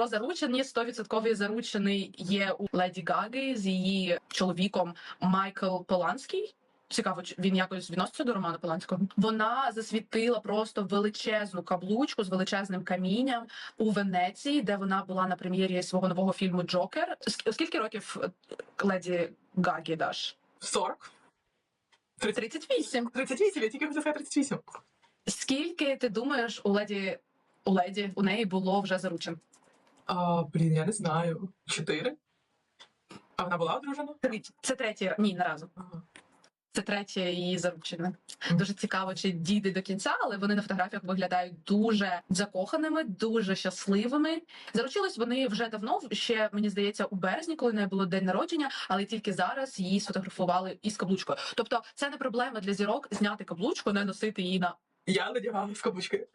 Про заручені 100% заручений є у Леді Гаги з її чоловіком Майкл Поланський. Цікаво, він якось відноситься до Романа Поланського. Вона засвітила просто величезну каблучку з величезним камінням у Венеції, де вона була на прем'єрі свого нового фільму Джокер. Скільки років е, леді Гагі даш? 40. 38. 38, я тільки хотів сказати 38. Скільки ти думаєш, у леді у леді у неї було вже заручин? А, блін, я не знаю. 4? А вона була одружена? Це третій ні, не разу. Ага. Це третє її заручене. Дуже цікаво, чи дійде до кінця, але вони на фотографіях виглядають дуже закоханими, дуже щасливими. Заручились вони вже давно, ще мені здається, у березні, коли в неї було день народження, але тільки зараз її сфотографували із каблучкою. Тобто, це не проблема для зірок зняти каблучку, не носити її на Я надягала з каблучки.